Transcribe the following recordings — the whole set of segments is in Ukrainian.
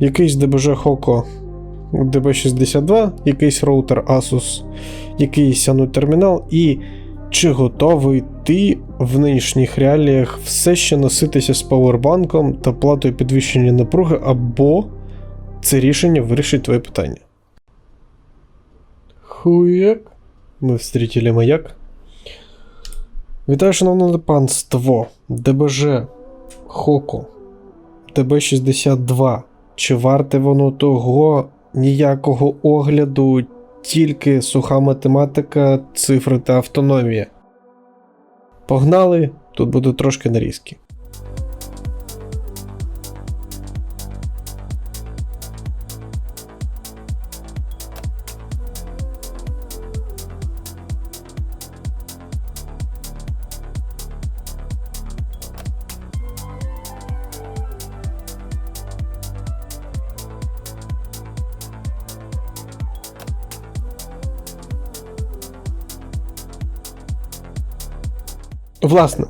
якийсь DBG Hoco DB62, якийсь роутер Asus, якийсь Anu термінал, і чи готовий ти в нинішніх реаліях все ще носитися з павербанком та платою підвищення напруги, або це рішення вирішить твоє питання? Хуяк. Ми встрітили маяк. Вітаю, шановне панство. ДБЖ Хоко. ДБ62. Чи варте воно того ніякого огляду, тільки суха математика, цифри та автономія? Погнали, тут буде трошки нарізки. Власне,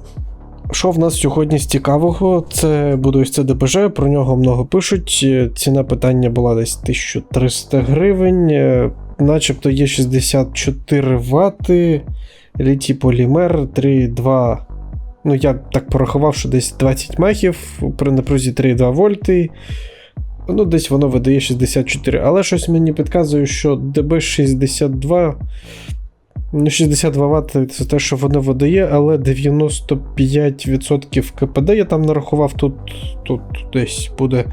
що в нас сьогодні з цікавого? Це буде ось це ДБЖ, про нього много пишуть. Е, Ціна питання була десь 1300 гривень, е, начебто є 64 Вт, літій полімер 3,2. Ну, я так порахував, що десь 20 махів при напрузі 3,2 вольти. Ну, десь воно видає 64. Але щось мені підказує, що DB62 Ну, 62 Вт це те, що воно видає, але 95% КПД я там нарахував, тут тут десь буде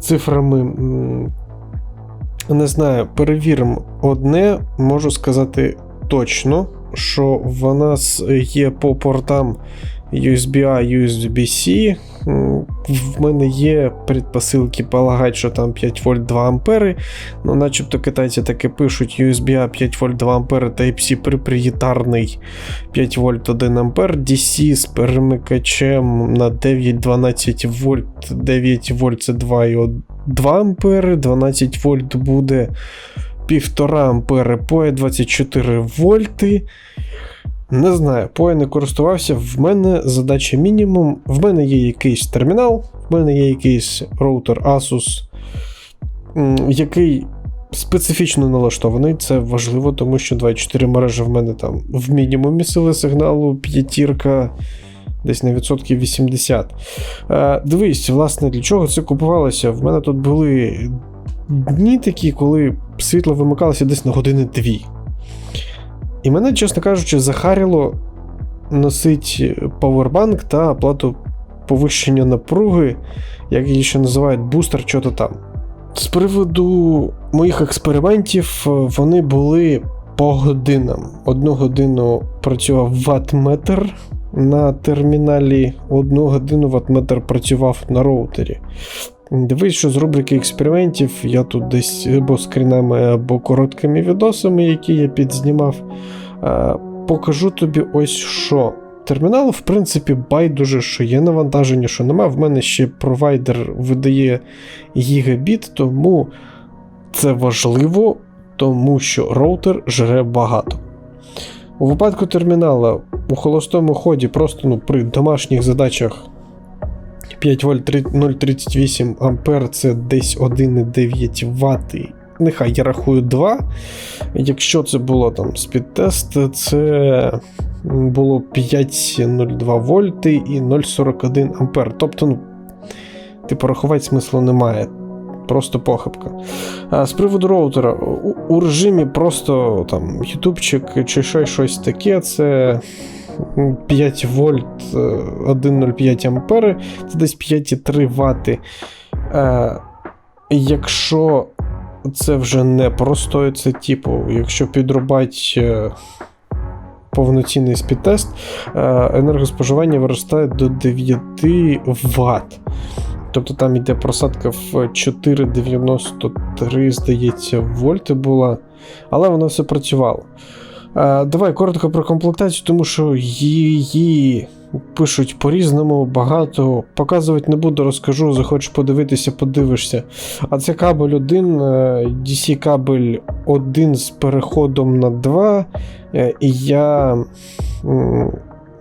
цифрами. Не знаю, перевіримо одне, можу сказати точно, що в нас є по портам USB-A, USB-C. В мене є предпосилки полагати, що там 5 вольт 2 ампери. Ну, начебто китайці таки пишуть USB-A 5 вольт 2 ампери Type-C приприєтарний 5 вольт 1 ампер, DC з перемикачем на 9-12 вольт, 9 вольт це 2,2 ампери, 12 вольт буде 1,5 ампери, PoE 24 вольти. Не знаю, PoE не користувався. В мене задача мінімум. В мене є якийсь термінал, в мене є якийсь роутер Asus, який специфічно налаштований. Це важливо, тому що 24 мережі в мене там в мінімумі сили сигналу, п'ятірка. Десь на відсотків 80. Е, дивись, власне, для чого це купувалося? В мене тут були дні такі, коли світло вимикалося десь на години дві. І мене, чесно кажучи, захарило носить павербанк та плату повищення напруги, як її ще називають, бустер, що то там. З приводу моїх експериментів, е, вони були по годинам. Одну годину працював ватметр на терміналі, одну годину ватметр працював на роутері. Дивись, що з рубрики експериментів я тут десь або скрінами, або короткими відосами, які я підзнімав. е, Покажу тобі ось що. Термінал, в принципі, байдуже, що є навантаження, що нема. В мене ще провайдер видає гігабіт, тому це важливо, тому що роутер жре багато. У випадку термінала у холостому ході, просто ну, при домашніх задачах 5 вольт 0,38 ампер це десь 1,9 Вт. Нехай я рахую 2. Якщо це було там спідтест, це було 5,02 вольти і 0,41 ампер. Тобто, ну, типу, рахувати смислу немає. Просто похибка. А з приводу роутера, у, у режимі просто там ютубчик чи ще щось таке, це 5 вольт, е, 1,05 ампери, це десь 5,3 вати. Е, якщо це вже не простой, це типу, якщо підрубати е, повноцінний спідтест, е, енергоспоживання виростає до 9 Вт. Тобто там йде просадка в 4,93, здається, вольти була, але воно все працювало. Е, Давай коротко про комплектацію, тому що її пишуть по-різному, багато. Показувати не буду, розкажу, захочеш подивитися, подивишся. А це кабель 1, е, DC кабель 1 з переходом на 2. е, І я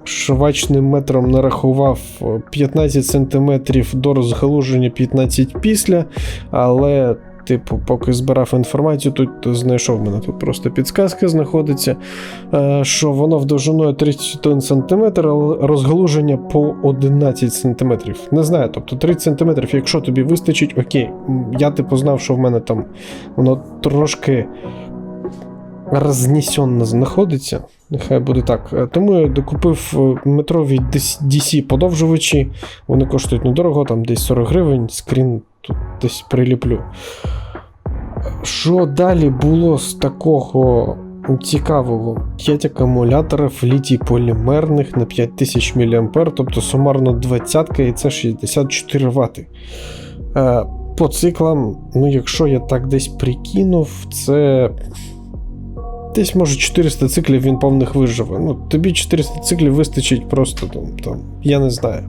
швачним метром нарахував е, 15 см до розгалуження 15 після, але. Типу, поки збирав інформацію, тут знайшов мене тут просто підсказка знаходиться, е, що воно довжиною 31 см, але розгалуження по 11 см. Не знаю, тобто 30 см, якщо тобі вистачить, окей. Я типу знав, що в мене там воно трошки рознесенно знаходиться. Нехай буде так. Е, Тому я докупив е, метрові DC подовжувачі. Вони коштують недорого, там десь 40 гривень, скрін тут десь приліплю. Що далі було з такого цікавого? 5 акумуляторів літій полімерних на 5000 мА, тобто сумарно 20 і це 64 Вт. Е, По циклам, ну якщо я так десь прикинув, це десь може 400 циклів він повних виживе. Ну, тобі 400 циклів вистачить просто там, там я не знаю.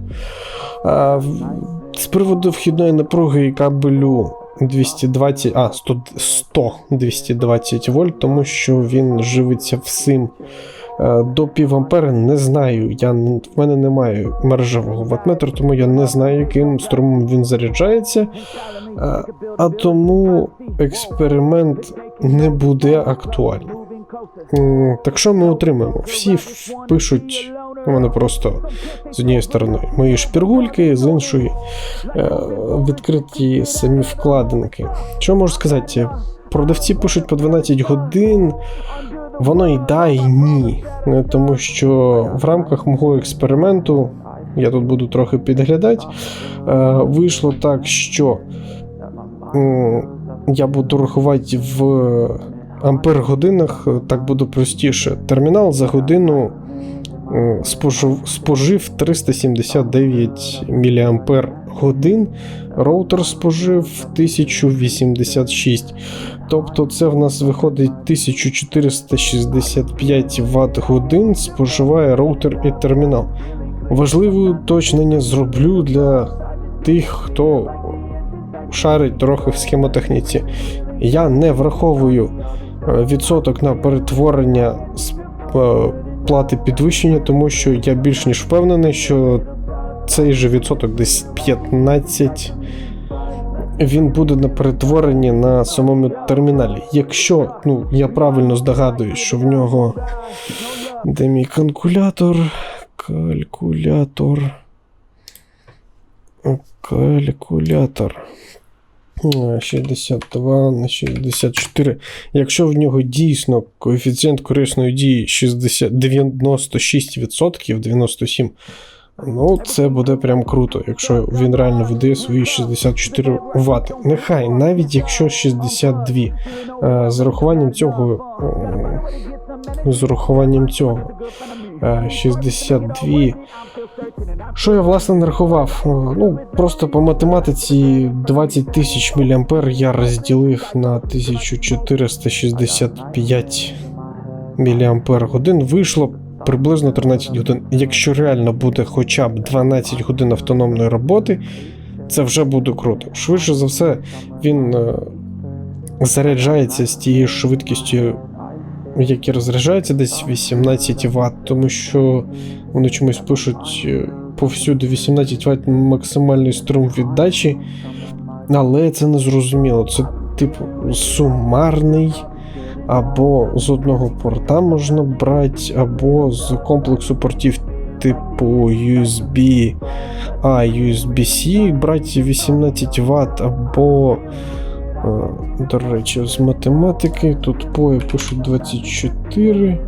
А, в- з приводу вхідної напруги і кабелю 220, а, 100, 100 220 вольт, тому що він живиться всім. Е, До пів ампера не знаю. Я, в мене немає мережевого ватметру, тому я не знаю, яким струмом він заряджається. Е, А тому експеримент не буде актуальним. Так що ми отримаємо? Всі пишуть у мене просто з однієї сторони мої шпіргульки, з іншої е, відкриті самі вкладинки. Що можу сказати? Продавці пишуть по 12 годин. Воно і да, і ні. Е, Тому що в рамках мого експерименту, я тут буду трохи підглядати, е, вийшло так, що я буду рахувати в ампер годинах, е, так буде простіше. Термінал за годину е, спожив, спожив 379 мАч годин, роутер спожив 1086. Тобто це в нас виходить 1465 Вт годин споживає роутер і термінал. Важливе уточнення зроблю для тих, хто шарить трохи в схемотехніці. Я не враховую відсоток на перетворення з е, плати підвищення, тому що я більш ніж впевнений, що цей же відсоток десь 15 він буде на перетворенні на самому терміналі. Якщо ну, я правильно здогадуюсь, що в нього. Де мій калькулятор? Калькулятор. Калькулятор. Е, 62 на 64. Якщо в нього дійсно коефіцієнт корисної дії 60, 96%, 97%, ну це буде прям круто, якщо він реально видає свої 64 Вт. Нехай, навіть якщо 62. Е, З урахуванням цього. е, З урахуванням цього. е, 62. Що я власне нарахував? Е, Ну, просто по математиці 20 тисяч мА я розділив на 1465 мАч. Вийшло приблизно 13 годин. Якщо реально буде хоча б 12 годин автономної роботи, це вже буде круто. Швидше за все, він е, заряджається з тією швидкістю, які розряджаються десь 18 Вт, тому що вони чомусь пишуть е, повсюди 18 Вт максимальний струм віддачі, але це не зрозуміло. Це, типу, сумарний, або з одного порта можна брати, або з комплексу портів типу USB A, USB-C брати 18 Вт, або. Е, До речі, з математики тут по пишуть 24.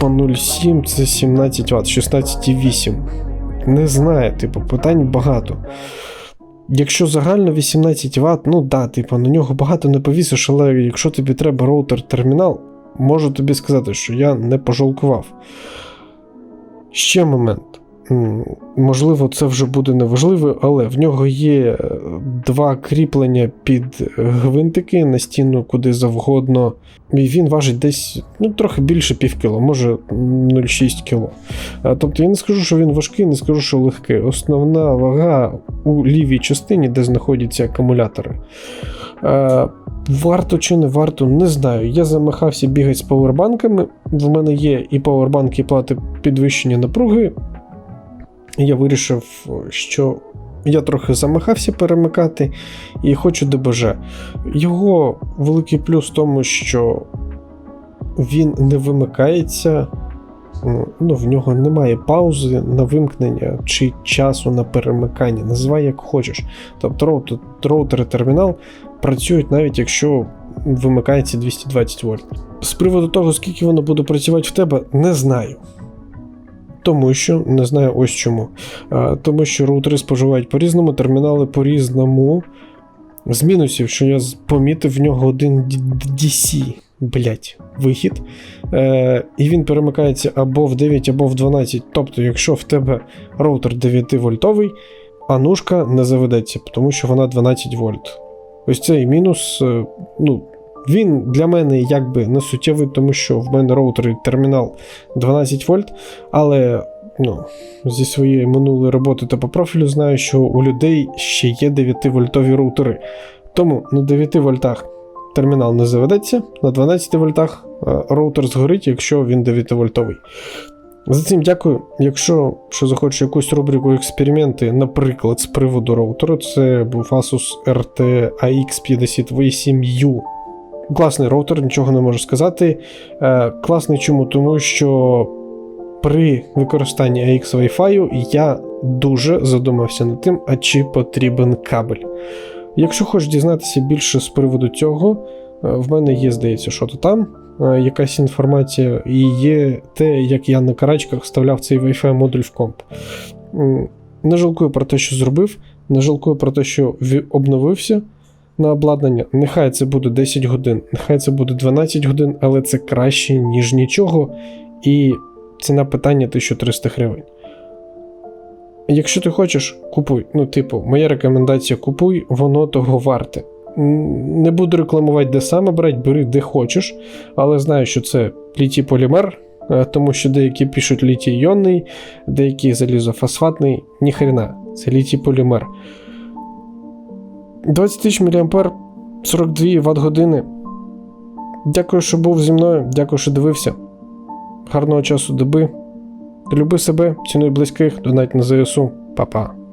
По 0,7 це 17 Вт, 16,8. Не знаю, типу, питань багато. Якщо загально 18 Вт, ну да, типу, на нього багато не повісиш, але якщо тобі треба роутер-термінал, можу тобі сказати, що я не пожалкував. Ще момент. Можливо, це вже буде неважливо, але в нього є е, два кріплення під гвинтики на стіну куди завгодно. І він важить десь ну, трохи більше пів кіло, може 0,6 кіло. Тобто я не скажу, що він важкий, не скажу, що легкий. Основна вага у лівій частині, де знаходяться акумулятори. Е, Варто чи не варто, не знаю. Я замахався бігати з павербанками. В мене є і павербанки, і плати підвищення напруги. Я вирішив, що я трохи замахався перемикати і хочу ДБЖ. Його великий плюс в тому, що він не вимикається, ну, в нього немає паузи на вимкнення чи часу на перемикання. Називай як хочеш. Тобто роутер, і термінал працюють навіть якщо вимикається 220 вольт. З приводу того, скільки воно буде працювати в тебе, не знаю. Тому що не знаю ось чому. Тому що роутери споживають по-різному, термінали по-різному. З мінусів, що я помітив в нього один DC, блять, вихід. Е, і він перемикається або в 9, або в 12. Тобто, якщо в тебе роутер 9 вольтовий, а нушка не заведеться, тому що вона 12 вольт. Ось цей мінус, е, ну, він для мене якби не суттєвий, тому що в мене роутер і термінал 12 вольт, але ну, зі своєї минулої роботи та по профілю знаю, що у людей ще є 9 вольтові роутери. Тому на 9 вольтах термінал не заведеться, на 12 вольтах е, роутер згорить, якщо він 9 вольтовий. За цим дякую. Якщо що захочеш якусь рубрику експерименти, наприклад, з приводу роутеру, це був Asus RT AX58U. Класний роутер, нічого не можу сказати. Е, класний чому? Тому що при використанні AX Wi-Fi я дуже задумався над тим, а чи потрібен кабель. Якщо хочеш дізнатися більше з приводу цього, е, в мене є, здається, що то там, е, якась інформація, і є те, як я на карачках вставляв цей Wi-Fi модуль в комп. Не жалкую про те, що зробив, не жалкую про те, що обновився на обладнання. Нехай це буде 10 годин, нехай це буде 12 годин, але це краще, ніж нічого. І ціна питання 1300 гривень. Якщо ти хочеш, купуй. Ну, типу, моя рекомендація купуй, воно того варте. Не буду рекламувати, де саме брати, бери де хочеш, але знаю, що це літій полімер, е, тому що деякі пишуть літій іонний, деякі залізофосфатний. Ніхрена, це літій полімер. 20 тисяч мА, 42 Вт години. Дякую, що був зі мною, дякую, що дивився. Гарного часу доби. Люби себе, цінуй близьких, донать на ЗСУ. Па-па.